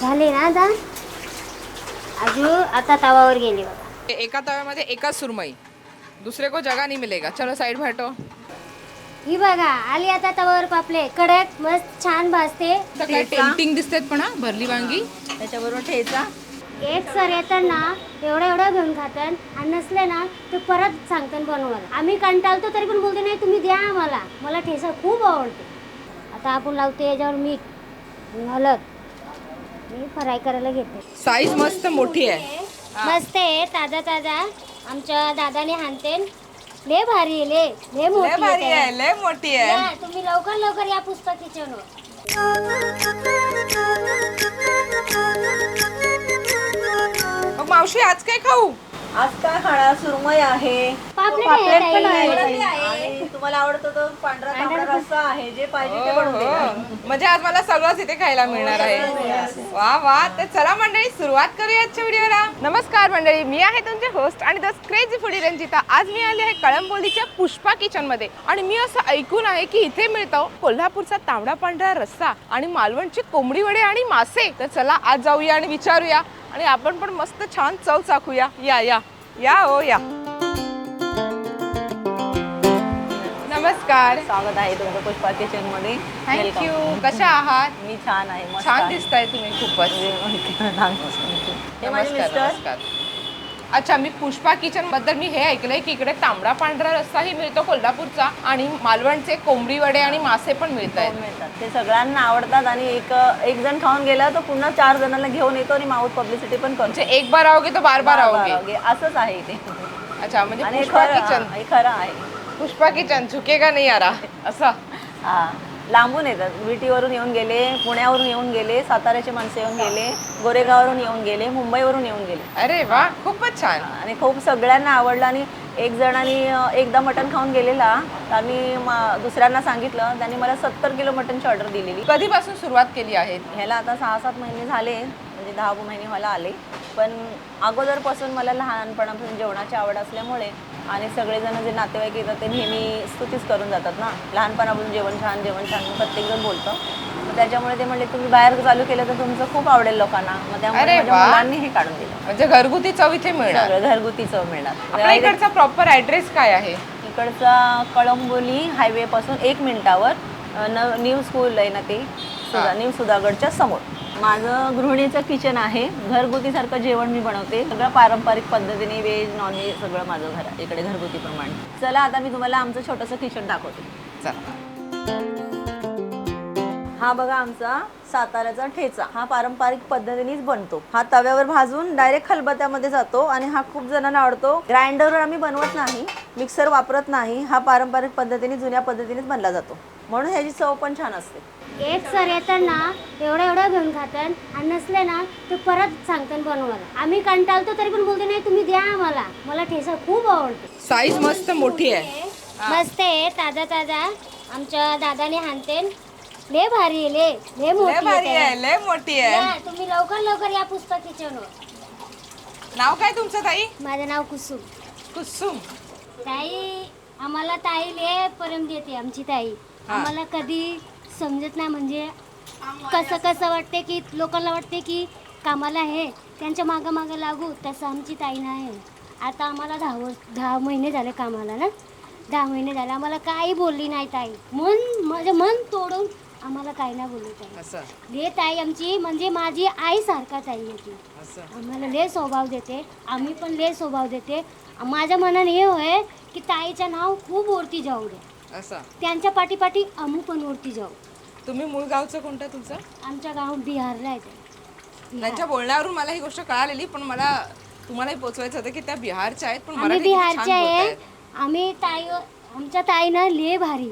झाली ना आता अजून आता तवावर गेली बघा. एका तव्यामध्ये एकाच सुरमई. दुसरे को जगह नहीं मिलेगा. चलो साइड में हटो ही बघा आली आता तवावर पापले. कडक मस्त छान भाजते. टेम्पटिंग दिसतेत पण हा, भरली वांगी. त्याच्याबरोबर ठेचा. एक सर येतात ना एवढं एवढं घेऊन खातात. आणि नसले ना ते परत सांगतात बनवायला. आम्ही कंटाळतो तरी पण बोलते नाही तुम्ही द्या आम्हाला. मला ठेसा खूप आवडते. आता आपण लावते याच्यावर मीठ. हळद. मी फ्राय करायला घेते. साईज मस्त मोठी आहे. मस्त आहे ताजा ताजा. आमच्या दादाने हाणते. ले भारी आहे, ले ले लय मोठी भारी आहे आहे लय मोठी आहे. या, तुम्ही लवकर लवकर या पुस्तक मग मावशी आज काय खाऊ? आज काय खाणार? सुरमई आहे. पापलेट पण. आहे. आणि तुम्हाला आवडतो तो पांढरा तांबडा रस्सा आहे जे पाहिजे ते बनवून देणार. हो. म्हणजे आज मला सगळंच इथे खायला मिळणार आहे. वा वा. तर चला मंडळी सुरुवात करूया आजच्या व्हिडिओला. नमस्कार मंडळी मी आहे तुमचे होस्ट आणि द क्रेझी फुडी रंजिता. आज मी आली आहे कळंबोलीच्या पुष्पा किचनमध्ये. आणि मी असं ऐकून आहे की इथे मिळतो कोल्हापूरचा तांबडा पांढरा रस्सा आणि मालवणची कोंबडी वडे आणि मासे. तर चला आज जाऊया आणि विचारूया. आणि आपण पण मस्त छान चव चाखूया. या या. या हो या. नमस्कार. स्वागत आहे तुमचं पुष्पा किचनमध्ये. थँक्यू कशा आहात? मी छान आहे मस्त छान आहे. दिसताय तुम्ही खूपच. छान. हे माझे नमस्कार. मिस्टर नमस्कार. अच्छा मी पुष्पा किचनबद्दल मी हे ऐकलंय की इकडे तांबडा पांढरा रस्साही मिळतो कोल्हापूरचा आणि मालवणचे कोंबडी वडे आणि मासे पण मिळत हो, आहेत मिळतात. ते सगळ्यांना आवडतात आणि एक एक जण खाऊन गेला तर पुन्हा चार जणांना घेऊन येतो आणि माउथ पब्लिसिटी पण करतो. म्हणजे एक बार आओगे तो बार बार आओगे. आवगे. असंच आहे इथे अच्छा म्हणजे आणि हे पुष्पा खरं किचन हा, हे खरं आहे. पुष्पा किचन झुकेगा नाही यारा? असं. हा. लांबून येतात. विटीवरून येऊन गेले पुण्यावरून येऊन गेले साताऱ्याचे माणसं येऊन गेले गोरेगाववरून येऊन गेले मुंबईवरून येऊन गेले. अरे वा खूपच छान. आणि खूप सगळ्यांना आवडलं आणि एक जणांनी अं, एकदा मटण खाऊन गेलेला. तर आम्ही म- दुसऱ्यांना सांगितलं त्यांनी मला सत्तर किलो मटणची ऑर्डर दिलेली. कधीपासून सुरुवात केली आहे? ह्याला आता सहा सात महिने झाले म्हणजे दहा महिने मला आले. पण अगोदरपासून मला लहानपणापासून जेवणाची आवड असल्यामुळे आणि सगळेजण जे नातेवाईक येतात ते नेहमी स्तुतीच करून जातात ना. लहानपणापासून जेवण छान जेवण छान प्रत्येकजण बोलतं. त्याच्यामुळे ते म्हणले तुम्ही बाहेर चालू केलं तर तुमचं खूप आवडेल लोकांना. मग त्यामुळे माझ्या. मुलांनी हे काढून दिलं. म्हणजे घरगुती चव इथे मिळणार. घरगुती चव मिळणार. इकडचा प्रॉपर ऍड्रेस काय आहे? इकडचा कळंबोली हायवे पासून एक मिनिटावर न्यू स्कूल आहे ना ते सुधा न्यू सुधागडच्या समोर. माझं गृहिणीचं किचन आहे. घरगुतीसारखं जेवण मी बनवते. सगळं पारंपरिक पद्धतीने व्हेज नॉनव्हेज सगळं माझं घर इकडे घरगुती प्रमाणे. चला आता मी तुम्हाला आमचं छोटंसं किचन दाखवते. चला. हा बघा आमचा साताऱ्याचा ठेचा. हा पारंपरिक पद्धतीनेच बनतो. हा तव्यावर भाजून डायरेक्ट खलबत्त्यामध्ये जातो आणि हा खूप जणांना आवडतो. ग्राइंडरवर आम्ही बनवत नाही मिक्सर वापरत नाही. हा पारंपरिक पद्धतीने जुन्या पद्धतीनेच बनला जातो. म्हणून ह्याची चव पण छान असते. एक सर येतात ना एवढं एवढं घेऊन खातात आणि नसले ना ते परत सांगतात बनवायला. आम्ही कंटाळतो तरी पण बोलते नाही तुम्ही द्या आम्हाला. मला ठेसा खूप आवडते. साईज मस्त मोठी आहे. मस्त आहे ताजा ताजा. आमच्या दादाने हाणते ले भारी आहे, ले ले लय मोठी भारी आहे आहे लय मोठी आहे. या, तुम्ही लवकर लवकर या पुस्तक किचनवर नाव काय तुमचं ताई? माझं नाव कुसुम. कुसुम. ताई आम्हाला ताई ले परम देते आमची ताई. आम्हाला कधी समजत नाही. म्हणजे कसं कसं वाटते की लोकांना वाटते की कामाला आहे त्यांच्या मागं मागं लागू तसं आमची ताई नाही. आता आम्हाला दहा वर्ष दहा महिने झाले कामाला ना. दहा महिने झाले. आम्हाला काही बोलली नाही ताई. मन माझं मन तोडून आम्हाला काही नाही बोलली ताई. असं. ले ताई आमची म्हणजे माझी आई सारखा ताई होती असं. आम्हाला ले स्वभाव देते. आम्ही पण ले स्वभाव देते. माझ्या मनाने हे होय की ताईचं नाव खूप वरती जाऊ दे. असं. त्यांच्या पाठीपाठी आम्ही पण वरती जाऊ. तुम्ही मूळ गावचं कोणतं तुमचं? आमच्या गाव बिहारला आहे ते. बिहार. त्यांच्या बोलण्यावरून मला ही गोष्ट कळालेली पण मला तुम्हालाही पोचवायचं होतं की त्या बिहारच्या आहेत पण आम्ही मराठी किती छान बिहारचे आहे बोलतायत. आम्ही ताई आमच्या ताईनं ले भारी.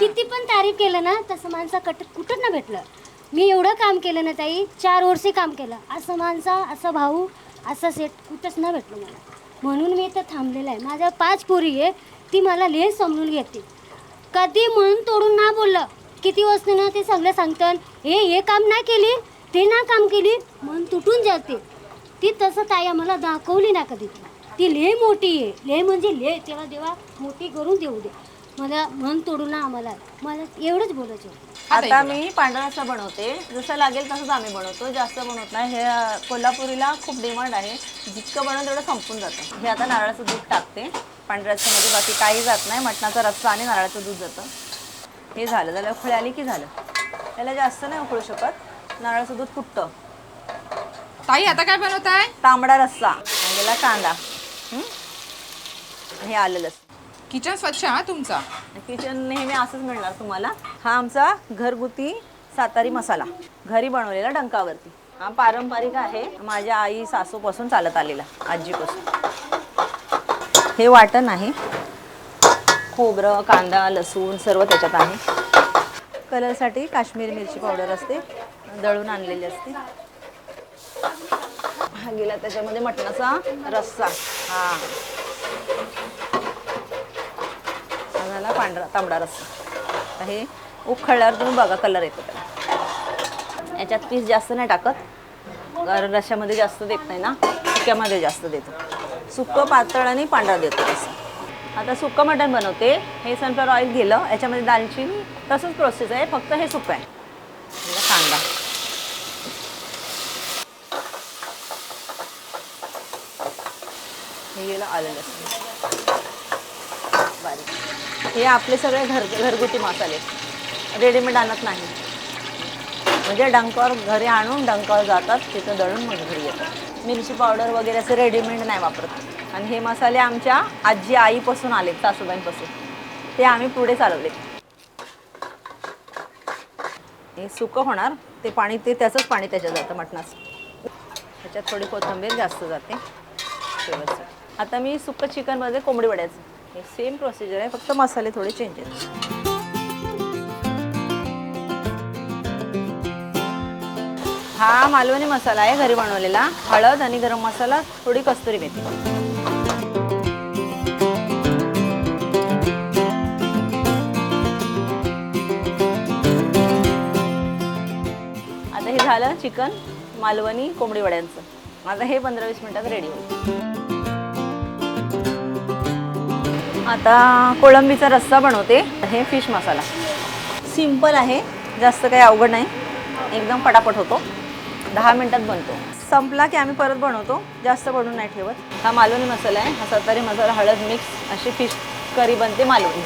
किती पण तारीफ केलं ना तसं माणसं कट कुठंच ना भेटलं. मी एवढं काम केलं ना ताई चार वर्षे काम केलं. असं माणसं असं भाऊ असं सेट कुठंच ना भेटलं मला. म्हणून मी इथं थांबलेलं आहे. माझ्या पाच पोरी आहे ती मला ले समजून घेते. कधी मन तोडून ना बोललं. किती वस्तू ना ते सगळं सांगतात हे हे काम नाही केली ते ना काम केली मन तुटून जाते. ती तसं ताई आम्हाला दाखवली ना कधी. ती ले मोठी आहे. ले म्हणजे ले तेव्हा देवा मोठी करून देऊ दे. मला मन तोडून ना आम्हाला. मला एवढंच बोलायचं आता मी पांढरा रस्सा बनवते. जसं लागेल तसंच आम्ही बनवतो. जास्त बनवत नाही. हे अं, कोल्हापुरीला खूप डिमांड आहे. जितकं बनवून तेवढं संपून जातं. हे आता नारळाचं दूध टाकते. पांढऱ्या रस्स्यामध्ये बाकी काही जात नाही. मटणाचा रस्सा आणि नारळाचं दूध जातं. हे झालं त्याला उकळी आली की झालं. त्याला जास्त नाही उकळू शकत. नारळाचं दूध फुटतं. ताई आता काय बनवताय? तांबडा रस्सा आणलेला कांदा. हं? हे आलं लसूण. किचन स्वच्छ हा तुमचा? किचन नेहमी असंच मिळणार तुम्हाला. हा आमचा घरगुती सातारी मसाला. घरी बनवलेला डंकावरती. हा पारंपरिक आहे. माझ्या आई सासूपासून चालत आलेला आजीपासून. हे वाटण आहे. खोबरं कांदा लसूण सर्व त्याच्यात आहे. कलरसाठी काश्मीरी मिरची पावडर असते. दळून आणलेली असते. हा गेला त्याच्यामध्ये मटणाचा रस्सा. हा. झाला पांढरा तांबडा रस्सा. आता हे उखळल्यावर तुम्ही बघा कलर येतो त्याला. याच्यात पीस जास्त नाही टाकत. कारण रश्यामध्ये जास्त देत नाही ना. सुक्यामध्ये जास्त देतो. सुक्कं पातळ आणि पांढरा देतो तसं आता सुक्कं मटण बनवते. हे सनफ्लॉवर ऑइल गेलं याच्यामध्ये दालचिनी तसंच प्रोसेस आहे. फक्त हे सुक्कं आहे. कांदा. हे गेलं आलं लसूण. बारीक. हे आपले सगळे घर घरगुती मसाले. रेडीमेड आणत नाही. म्हणजे डंकावर घरी आणून डंकावर जातात तिथं दळून मग घरी येतात. मिरची पावडर वगैरे असं रेडीमेड नाही वापरत. आणि हे मसाले आमच्या आजी आईपासून आले सासूबाईंपासून. ते आम्ही पुढे चालवले हे सुकं होणार ते पाणी ते त्याचंच पाणी त्याच्यात जातं मटणाचं. त्याच्यात थोडी कोथिंबीर जास्त जाते. आता मी सुकं चिकनमध्ये कोंबडी वड्याचं. हे सेम प्रोसिजर आहे फक्त मसाले थोडे चेंज आहेत. हा मालवणी मसाला आहे घरी बनवलेला. हळद आणि गरम मसाला थोडी कस्तुरी मेथी. झालं चिकन मालवणी कोंबडी वड्यांचं. माझं हे पंधरा वीस मिनिटात रेडी होईल. आता कोळंबीचा रस्सा बनवते. हे फिश मसाला सिंपल आहे जास्त काही अवघड नाही. एकदम पटापट होतो. दहा मिनिटात बनतो. संपला की आम्ही परत बनवतो. जास्त बनवून नाही ठेवत. हा मालवणी मसाला आहे. हा सतारी मसाला हळद मिक्स अशी फिश करी बनते मालवणी.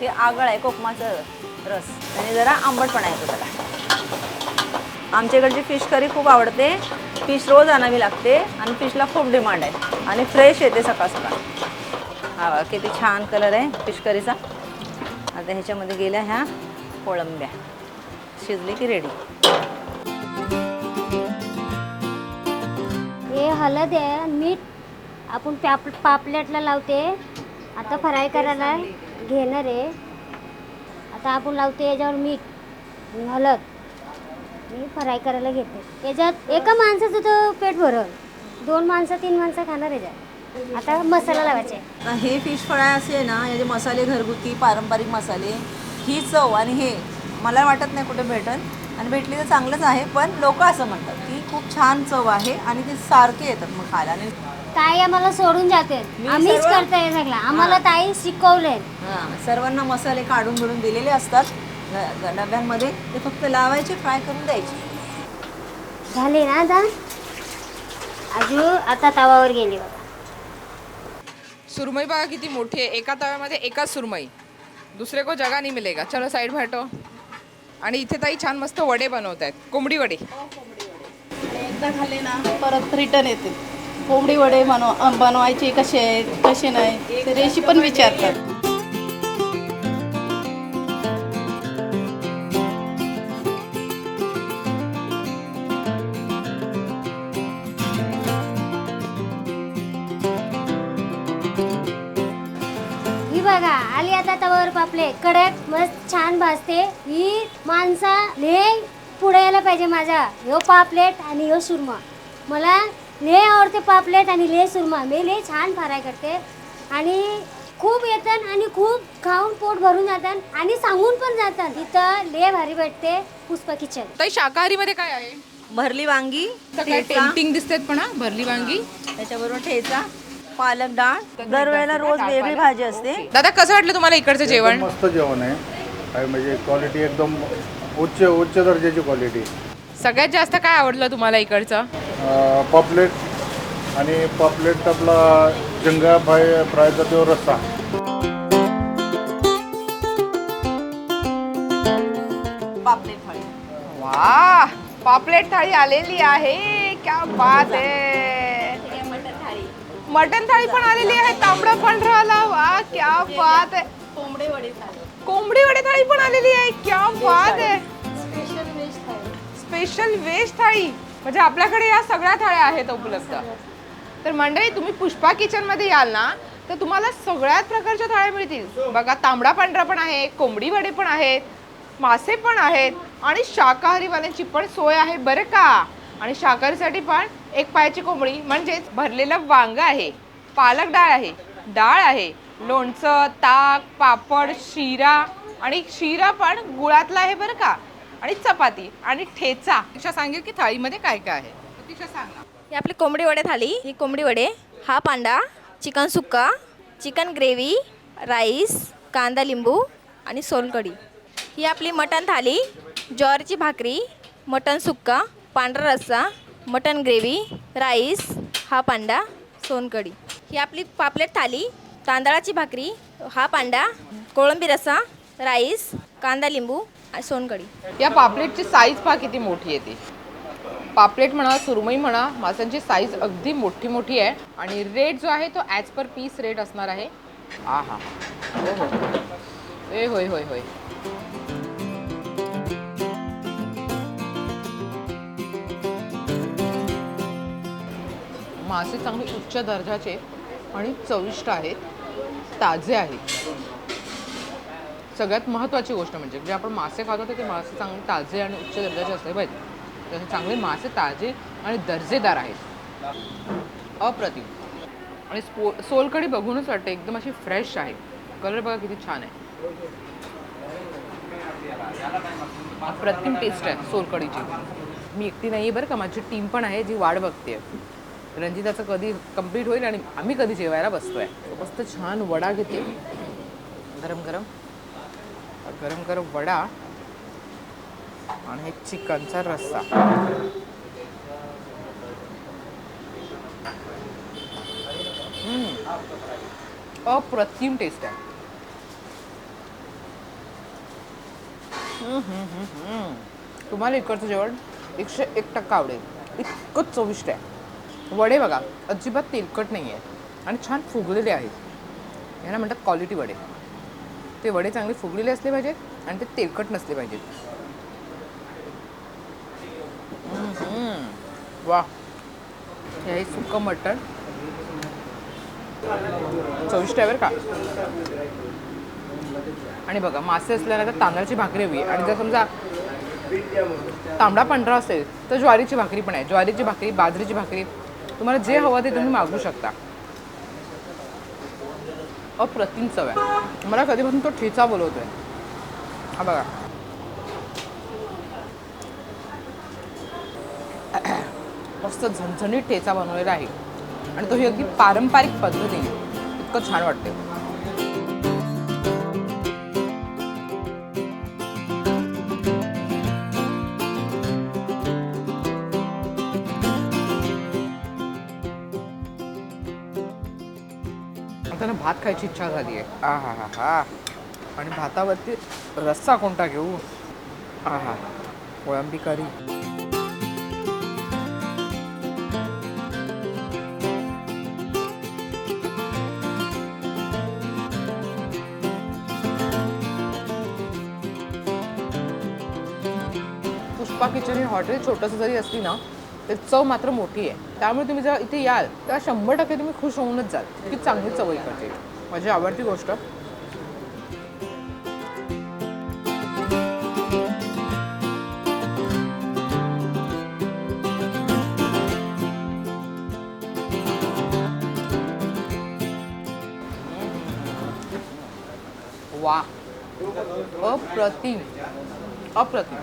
हे आगळ आहे कोकमाचं रस. आणि जरा आंबट पण आहे त्याला. आमच्या इकडची फिश करी खूप आवडते. फिश रोज आणावी लागते आणि फिशला खूप डिमांड आहे. आणि फ्रेश येते सकाळ सकाळ. हा किती छान कलर आहे फिश करीचा आता ह्याच्यामध्ये गेल्या ह्या कोळंब्या. शिजली की रेडी हे हळद आहे मीठ आपण पाप पापलेटला लावते. आता फ्राय करायला घेणार आहे. आता आपण लावते याच्यावर मीठ हळद. मी फ्राय करायला घेते. याच्यात एका माणसाचं तर पेट भरल. दोन माणसं तीन माणसं खाणार याच्यात. आता मसाला लावायचा. आहे हे फिश फ्राय असे आहे ना याचे मसाले घरगुती पारंपरिक मसाले ही चव आणि हे मला वाटत नाही कुठे भेटल. आणि भेटली तर चांगलंच आहे पण लोक असं म्हणतात की खूप छान चव आहे आणि ते सारखे येतात मग खायला. आणि ताई आम्हाला सोडून जाते मी आम्हीच सर्व- करतोय सगळं. आम्हाला ताई शिकवलंय. हां सर्वांना मसाले काढून बिडून दिलेले असतात. ग- ग- डब्यांमध्ये ते फक्त लावायचे फ्राय करून द्यायचे. झाले ना आता अजून आता तवावर गेली बघा. सुरमई बघा किती मोठी आहे. एका तव्यामध्ये एकाच सुरमई. दुसरे को जगा नाही मिलेगा. चलो साईड भेटो. आणि इथे ताई छान मस्त वडे बनवत आहेत कोंबडी वडे. एकदा खाल्ले ना परत रिटर्न येते. कोंबडी वडे बनव बनवायचे कसे आहेत कसे नाही रेशी पण विचारतात. पापले कडक मस्त छान भाजते ही माणसा ले पुढे यायला पाहिजे माझा ह्यो पापलेट आणि ह्यो सुरमा. मला ले आवडते पापलेट आणि ले सुरमा. मी ले छान फ्राय करते. आणि खूप येतात आणि खूप खाऊन पोट भरून जातात आणि सांगून पण जातात इथं ले भारी भेटते पुष्पा किचन. ताई शाकाहारीमध्ये काय आहे? भरली वांगी काय ठेचा. पेंटिंग दिसतात पण हा भरली वांगी. त्याच्याबरोबर ठेचा. पालक डाळ. दरवेळेला रोज वेगळी भाजी असते. दादा कसं वाटलं तुम्हाला इकडचं जेवण? मस्त जेवण आहे. म्हणजे क्वालिटी एकदम उच्च उच्च दर्जाची क्वालिटी सगळ्यात जास्त काय आवडलं तुम्हाला इकडचं? पॉपलेट आणि पॉपलेट आपला झिंगा फ्राय फ्रायचा तो रस्सा. पापलेट थाळी. वा पापलेट थाळी आलेली आहे. क्या बात आहे. मटन थाळी पण आलेली आहे तांबडा पांढरा आला वा क्या बात आहे. कोंबडे वडे थाळी. कोंबडी वडे थाळी पण आलेली आहे क्या बात आहे. स्पेशल व्हेज थाळी. स्पेशल व्हेज थाळी. म्हणजे आपल्याकडे या सगळ्या थाळ्या आहेत उपलब्ध. तर मंडळी तुम्ही पुष्पा किचनमध्ये याल ना तर तुम्हाला सगळ्याच प्रकारच्या थाळ्या मिळतील. बघा तांबडा पांढरा पण आहे कोंबडी वडे पण आहेत मासे पण आहेत आणि शाकाहारीवाल्यांची पण सोय आहे बरं का? आणि शाकाहारीसाठी पण एक पायाची कोंबडी म्हणजेच भरलेलं वांग आहे पालक डाळ आहे डाळ आहे लोणचं ताक पापड शिरा आणि शिरा पण गुळातला आहे बरं का? आणि चपाती आणि ठेचा. तिच्या सांगेल की थाळीमध्ये काय काय आहे? तिच्या सांगा. ही आपली कोंबडी वडे थाली ही कोंबडी वडे हा पांडा चिकन सुक्का चिकन ग्रेव्ही राईस कांदा लिंबू आणि सोलकढी. ही आपली मटण थाली ज्वारीची भाकरी मटण सुक्का पांढरा रस्सा मटन ग्रेव्ही राईस हा पांडा सोनकढी. ही आपली पापलेट थाली तांदळाची भाकरी हा पांडा कोळंबी रस्सा राईस कांदा लिंबू आणि सोनकढी. या पापलेटची साईज पहा किती मोठी येते पापलेट म्हणा सुरमई म्हणा माशांची साईज अगदी मोठी मोठी आहे. आणि रेट जो आहे तो ॲज पर पीस रेट असणार आहे. आ हा हो हो ए होय होय होय. मासे चांगले उच्च दर्जाचे आणि चविष्ट आहेत ताजे आहेत. सगळ्यात महत्त्वाची गोष्ट म्हणजे जे आपण मासे खातो तर ते मासे चांगले ताजे आणि उच्च दर्जाचे असले पाहिजे. तसे चांगले मासे ताजे आणि दर्जेदार आहेत. अप्रतिम. आणि स्पो सोलकढी बघूनच वाटतं एकदम अशी फ्रेश आहे. कलर बघा किती छान आहे. अप्रतिम टेस्ट आहे सोलकढीची मी एकटी नाही आहे बरं का माझी टीम पण आहे जी वाढ बघते रंजिताचं कधी कंप्लीट होईल आणि आम्ही कधी जेवायला बसतोय. मस्त छान वडा घेते. गरम गरम. गरम गरम वडा आणि हे चिकनचा रस्सा. अप्रतिम टेस्ट आहे. तुम्हाला इकडचं जेवण एकशे एक टक्का आवडेल. इतकंच चविष्ट आहे. वडे बघा अजिबात तेलकट नाही आहे आणि छान फुगलेले आहेत. यांना म्हणतात क्वालिटी वडे. ते वडे चांगले फुगलेले असले पाहिजेत आणि ते तेलकट नसले पाहिजेत. वा हे आहे सुकं मटण. चविष्ट आहे बरं का? आणि बघा मासे असल्यानंतर तांदळाची भाकरी हवी. आणि जर समजा तांबडा पांढरा असेल तर ज्वारीची भाकरी पण आहे. ज्वारीची भाकरी बाजरीची भाकरी तुम्हाला जे हवं ते तुम्ही मागू शकता. अप्रतिम चव आहे. मला कधीपासून तो ठेचा बोलवतोय. हा बघा. मस्त झणझणीत ठेचा बनवलेला आहे. आणि तो ही अगदी पारंपरिक पद्धतीने. इतकं छान वाटते आता ना भात खायची इच्छा झाली आहे. आ हा हा हा. आणि भातावरती रस्सा कोणता घेऊ? आ हा. कोळंबी करी पुष्पा किचन ही हॉटेल छोटंसं जरी असली ना तर चव मात्र मोठी आहे. त्यामुळे तुम्ही जर इथे याल तर शंभर टक्के तुम्ही खुश होऊनच जाल. की चांगली चव इकडची. माझी आवडती गोष्ट. वा. अप्रतिम. अप्रतिम.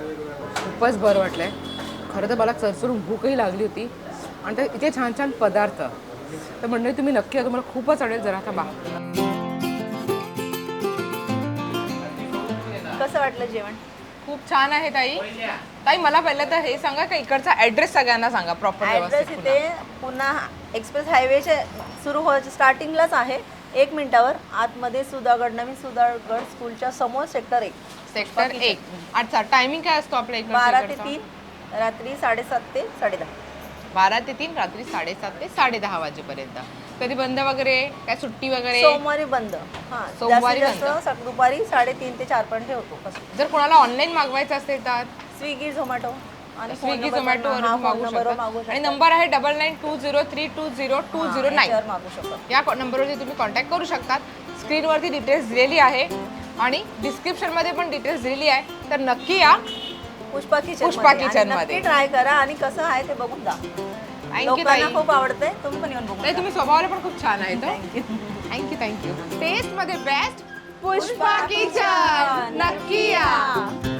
खूपच बरं वाटलंय. खरं तर मला चरचरून भूकही लागली होती. आणि ते इथे छान छान पदार्थ. तर मंडळी तुम्ही नक्की तुम्हाला खूपच आवडेल जरा आता बा कसं वाटलं जेवण? खूप छान आहे ताई. ताई मला पहिलं तर हे सांगा का इकडचा ऍड्रेस सगळ्यांना सांगा प्रॉपर ऍड्रेस इथे पुन्हा एक्सप्रेस हायवेच्या सुरू व्हायच्या स्टार्टिंगलाच आहे. एक मिनिटावर. आतमध्ये सुधागड नवीन सुधागड स्कूलच्या समोर सेक्टर एक. सेक्टर एक. अच्छा टायमिंग काय असतो आपल्या बारा ते? तीन. रात्री साडेसात ते साडेदहा. बारा ते तीन रात्री साडेसात ते साडेदहा वाजेपर्यंत. कधी बंद वगैरे? काय सुट्टी वगैरे? सोमवारी बंद. हा सोमवारी जास्त दुपारी साडेतीन ते चार पर्यंत ठेवतो. कसं जर कोणाला ऑनलाईन मागवायचं असेल तर? स्विगी झोमॅटो आणि स्विगी झोमॅटो हा, वरून मागू शकता. आणि शकता. नंबर आहे double nine two zero three two zero two हा, झिरो नाईन याच्यावर मागू शकता. या को- नंबरवरती तुम्ही कॉन्टॅक्ट करू शकतात. स्क्रीनवरती डिटेल्स दिलेली आहे. आणि डिस्क्रिप्शनमध्ये पण डिटेल्स दिलेली आहे. तर नक्की या. पुष्पा किचन पुष्पा kitchen मध्ये. ट्राय करा आणि कसं आहे ते बघून जा. थँक्यू लोकांना खूप आवडते तुम्ही पण येऊन बघून ताई. तुम्ही स्वभावाला पण खूप छान आहे थँक्यू थँक्यू टेस्टमध्ये बेस्ट पुष्पा किचन नक्की या.